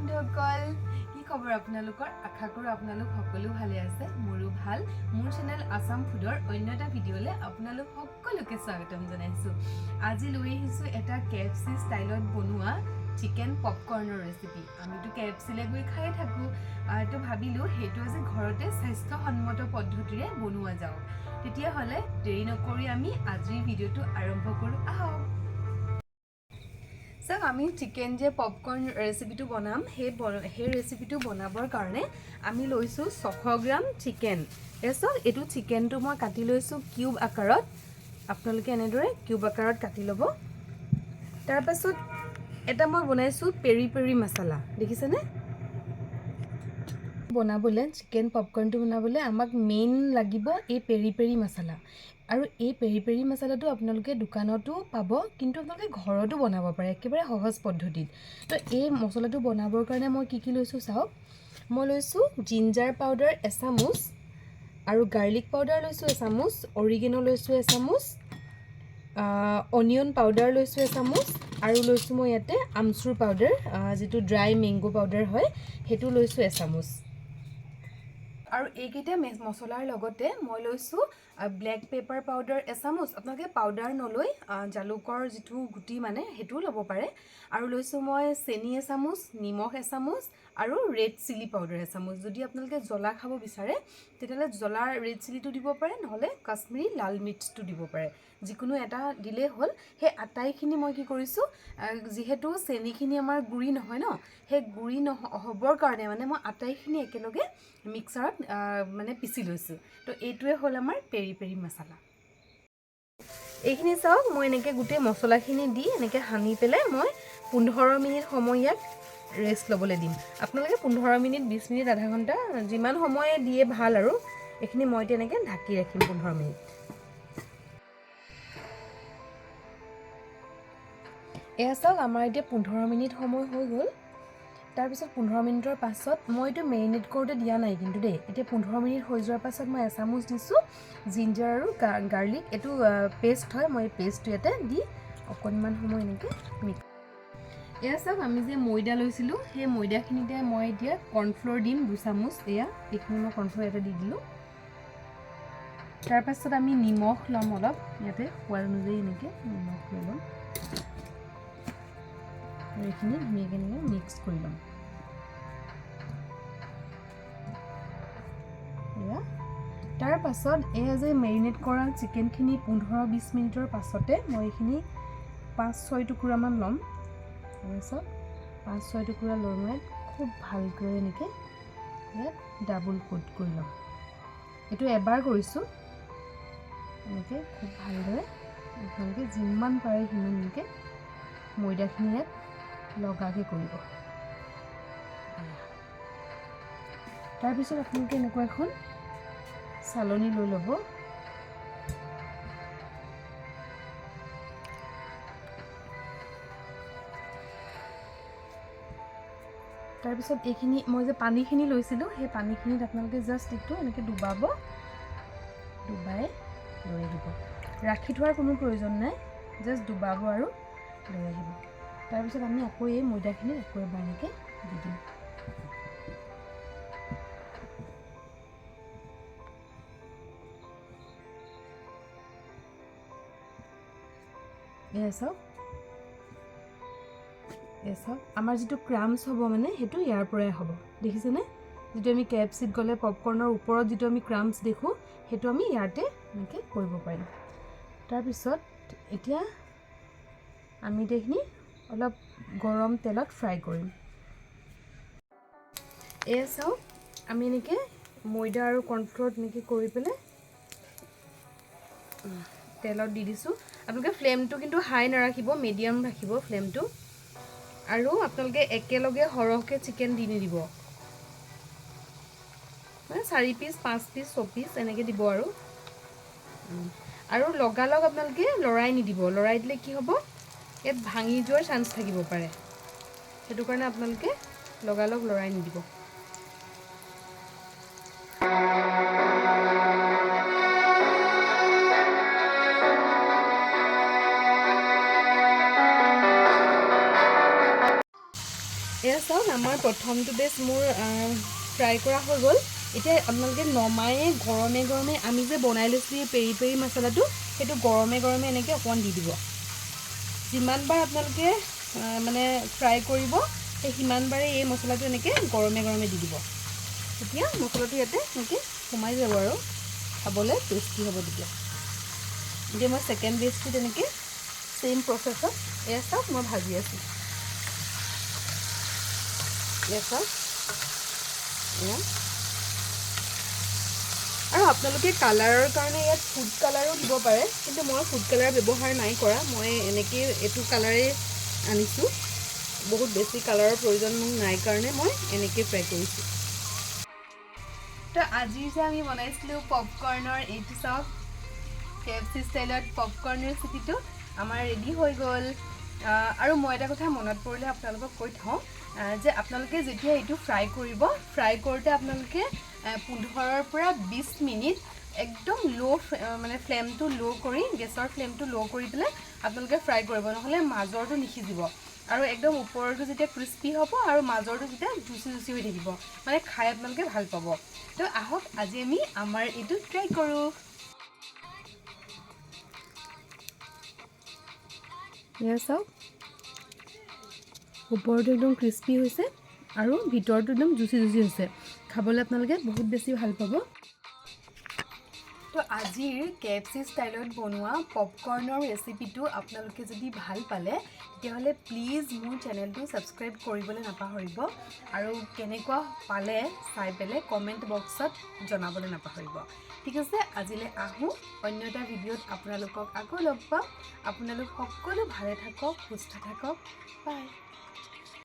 বন্ধুসকল কি খবৰ আপোনালোকৰ? আশা কৰোঁ আপোনালোক সকলো ভালে আছে মোৰো ভাল। মোৰ চেনেল আছাম ফুডৰ অন্য এটা ভিডিঅ'লৈ আপোনালোক সকলোকে স্বাগতম জনাইছোঁ। আজি লৈ আহিছোঁ এটা কে এফ চি ষ্টাইলত বনোৱা চিকেন পপকৰ্ণৰ ৰেচিপি আমিতো কে এফ চিলৈ গৈ খায়ে থাকোঁ। তো ভাবিলোঁ সেইটো আজি ঘৰতে স্বাস্থ্যসন্মত পদ্ধতিৰে বনোৱা যাওক। তেতিয়াহ'লে দেৰি নকৰি আমি আজিৰ ভিডিঅ'টো আৰম্ভ কৰোঁ। আহক। চাওক আমি চিকেন যে পপকৰ্ণ ৰেচিপিটো বনাম সেই সেই ৰেচিপিটো বনাবৰ কাৰণে আমি লৈছোঁ ছশ গ্ৰাম চিকেন চাওক এইটো চিকেনটো মই কাটি লৈছোঁ কিউব আকাৰত। আপোনালোকে এনেদৰে কিউব আকাৰত কাটি ল'ব। তাৰপাছত এটা মই বনাইছোঁ পেৰি পেৰি মছলা। দেখিছেনে? বনাবলৈ চিকেন পপকৰ্ণটো বনাবলৈ আমাক মেইন লাগিব এই পেৰি পেৰি মছলা। আৰু এই পেৰি পেৰি মছলাটো আপোনালোকে দোকানতো পাব কিন্তু আপোনালোকে ঘৰতো বনাব পাৰে একেবাৰে সহজ পদ্ধতিত। তো এই মছলাটো বনাবৰ কাৰণে মই কি কি লৈছোঁ চাওক। মই লৈছোঁ জিঞ্জাৰ পাউডাৰ এচামুচ আৰু গাৰ্লিক পাউডাৰ লৈছোঁ এচামুচ অৰিগেনো লৈছোঁ এচামুচ অনিয়ন পাউডাৰ লৈছোঁ এচামুচ আৰু লৈছোঁ মই ইয়াতে আমচুৰ পাউডাৰ যিটো ড্ৰাই মেংগ' পাউডাৰ হয় সেইটো লৈছোঁ এচামুচ। আৰু এইকেইটা মে- মছলাৰ লগতে মই লৈছোঁ ব্লেক পেপাৰ পাউডাৰ এচামুচ। আপোনালোকে পাউডাৰ নলৈ জালুকৰ যিটো গুটি মানে সেইটোও ল'ব পাৰে। আৰু লৈছোঁ মই চেনি এচামুচ নিমখ এচামুচ আৰু ৰেড চিলি পাউডাৰ এচামুচ। যদি আপোনালোকে জ্বলা খাব বিচাৰে তেতিয়াহ'লে জ্বলাৰ ৰেড চিলিটো দিব পাৰে নহ'লে কাশ্মীৰী লাল মিৰ্চটো দিব পাৰে। যিকোনো এটা দিলেই হ'ল। সেই আটাইখিনি মই কি কৰিছোঁ যিহেতু চেনিখিনি আমাৰ গুড়ি নহয় ন সেই গুড়ি নহ হ'বৰ কাৰণে মানে মই আটাইখিনি একেলগে মিক্সাৰত মানে পিচি লৈছোঁ। তো এইটোৱে হ'ল আমাৰ পেৰি পেৰি মছলা। এইখিনি চাওক মই এনেকৈ গোটেই মছলাখিনি দি এনেকৈ সানি পেলাই মই পোন্ধৰ মিনিট সময় ইয়াক ৰেষ্ট ল'বলৈ দিম। আপোনালোকে পোন্ধৰ মিনিট বিছ মিনিট আধা ঘণ্টা যিমান সময় দিয়ে ভাল আৰু এইখিনি মই এতিয়া এনেকৈ ঢাকি ৰাখিম পোন্ধৰ মিনিট। এয়া চাওক আমাৰ এতিয়া পোন্ধৰ মিনিট সময় হৈ গ'ল। তাৰপিছত পোন্ধৰ মিনিটৰ পাছত মই এইটো মেৰিনেট কৰোঁতে দিয়া নাই কিন্তু দেই। এতিয়া পোন্ধৰ মিনিট হৈ যোৱাৰ পাছত মই এচামুচ দিছোঁ জিঞ্জাৰ আৰু গা- গাৰ্লিক এইটো পেষ্ট হয় মই পেষ্টটো ইয়াতে দি অকণমান সময় এনেকৈ মিক্স এয়া চাওক আমি যে ময়দা লৈছিলোঁ সেই ময়দাখিনিতে মই এতিয়া কৰ্ণফ্ল'ৰ দিম দুচামুচ। এয়া এইখিনি মই কৰ্ণফ্ল'ৰ ইয়াতে দি দিলোঁ। তাৰপাছত আমি নিমখ ল'ম অলপ ইয়াতে সোৱাদ অনুযায়ী এনেকৈ নিমখ লৈ ল'ম। আৰু এইখিনি ধুনীয়াকৈ মিক্স কৰি ল'ম তাৰ এয়া যে মেৰিনেট কৰা চিকেনখিনি পোন্ধৰ বিছ মিনিটৰ পাছতে মই এইখিনি পাঁচ ছয় টুকুৰামান ল'ম। তাৰপিছত পাঁচ ছয় টুকুৰা লৈ মই খুব ভালকৈ এনেকৈ ইয়াত ডাবুল কোট কৰি ল'ম। এইটো এবাৰ কৰিছোঁ। এনেকৈ খুব ভালদৰে আপোনালোকে যিমান পাৰে সিমান এনেকৈ ময়দাখিনি ইয়াত লগাকৈ কৰিব। তাৰপিছত আপোনালোকে এনেকুৱা এখন চালনী লৈ ল'ব? তাৰপিছত এইখিনি মই যে পানীখিনি লৈছিলোঁ সেই পানীখিনিত আপোনালোকে জাষ্ট এইটো এনেকৈ ডুবাব ডুবাই লৈ আহিব। ৰাখি থোৱাৰ কোনো প্ৰয়োজন নাই জাষ্ট ডুবাব আৰু লৈ আহিব। তাৰপিছত আমি আকৌ এই ময়দাখিনিত আকৌ এবাৰ এনেকৈ দি দিম। এয়া চাওক। এয়া চাওক, আমাৰ যিটো ক্ৰামছ হ'ব মানে সেইটো ইয়াৰ পৰাই হ'ব। দেখিছেনে? যিটো আমি কে এফ চিত গ'লে পপকৰ্ণৰ ওপৰত যিটো আমি ক্ৰামছ দেখোঁ, সেইটো আমি ইয়াতে এনেকৈ কৰিব পাৰিম। তাৰপিছত এতিয়া আমি এইখিনি অলপ গৰম তেলত ফ্ৰাই কৰিম। এয়া চাওক, আমি এনেকৈ ময়দা আৰু কৰ্ণফ্ল'ৰ এনেকৈ কৰি পেলাই তেলত দি দিছোঁ। আপোনালোকে ফ্লেমটো কিন্তু হাই নাৰাখিব মিডিয়াম ৰাখিব ফ্লেমটো আৰু আপোনালোকে একেলগে সৰহকৈ চিকেন দি নিদিব। মানে চাৰি পিচ পাঁচ পিচ ছপিচ এনেকৈ দিব আৰু। আৰু লগালগ আপোনালোকে লৰাই নিদিব। লৰাই দিলে কি হ'ব? ইয়াত ভাঙি যোৱাৰ চান্স থাকিব পাৰে। সেইটো কাৰণে আপোনালোকে লগালগ লৰাই নিদিব। এয়া চাওক আমাৰ প্ৰথমটো বেচ মোৰ ফ্ৰাই কৰা হৈ গ'ল। এতিয়া আপোনালোকে নমায়ে গৰমে গৰমে আমি যে বনাই লৈছোঁ এই পেৰি পেৰি মচলাটো সেইটো গৰমে গৰমে এনেকৈ অকণমান দি দিব। যিমানবাৰ আপোনালোকে মানে ফ্ৰাই কৰিব, সেই সিমানবাৰে এই মচলাটো এনেকৈ গৰমে গৰমে দি দিব। তেতিয়া মচলাটো ইয়াতে এনেকৈ সোমাই যাব আৰু। খাবলৈ টেষ্টি হ'ব তেতিয়া। এতিয়া মই ছেকেণ্ড বেচটো তেনেকৈ ছেইম প্ৰচেছত এয়া চাওক, মই ভাজি আছোঁ। এয়া চাওক। আৰু আপোনালোকে কালাৰৰ কাৰণে ইয়াত ফুড কালাৰো দিব পাৰে কিন্তু মই ফুড কালাৰ ব্যৱহাৰ নাই কৰা। মই এনেকেই এইটো কালাৰেই আনিছোঁ। বহুত বেছি কালাৰৰ প্ৰয়োজন মোক নাই কাৰণে মই এনেকৈ ফ্ৰাই কৰিছোঁ। তো আজি যে আমি বনাইছিলোঁ পপকৰ্ণৰ এইটো চাওক কে এফ চি ষ্টাইলত পপকৰ্ণৰ ৰেচিপিটো আমাৰ ৰেডি হৈ গ'ল। আৰু মই এটা কথা মনত পৰিলে আপোনালোকক কৈ থওঁ যে আপোনালোকে যেতিয়া এইটো ফ্ৰাই কৰিব ফ্ৰাই কৰোঁতে আপোনালোকে পোন্ধৰৰ পৰা বিছ মিনিট একদম ল' মানে ফ্লেমটো ল' কৰি, গেছৰ ফ্লেমটো ল' কৰি পেলাই আপোনালোকে ফ্ৰাই কৰিব, নহ'লে মাজৰটো নিসিজিব। আৰু একদম ওপৰটো যেতিয়া ক্ৰিস্পি হ'ব আৰু মাজৰটো যেতিয়া জুচি জুচি হৈ থাকিব মানে খাই আপোনালোকে ভালো পাব। তো আহক, আজি আমি আমাৰ এইটো ট্ৰাই কৰোঁ। এয়া চাওক। ওপৰটো একদম ক্ৰিস্পি হৈছে আৰু ভিতৰটো একদম জুচি জুচি হৈছে। খাবলৈ আপোনালোকে বহুত বেছি ভালো পাব। তো আজিৰ কে এফ চি ষ্টাইলত বনোৱা পপকৰ্ণৰ ৰেচিপিটো আপোনালোকে যদি ভালো পালে, তেতিয়াহ'লে প্লিজ মোৰ চেনেলটো ছাবস্ক্ৰাইব কৰিবলৈ নাপাহৰিব আৰু কেনেকুৱা পালে চাই পেলাই কমেণ্ট বক্সত জনাবলৈ নাপাহৰিব। ঠিক আছে, আজিলৈ আহোঁ। অন্য এটা ভিডিঅ'ত আপোনালোকক আকৌ লগ পাম। আপোনালোক সকলো ভালে থাকক, সুস্থ থাকক। বাই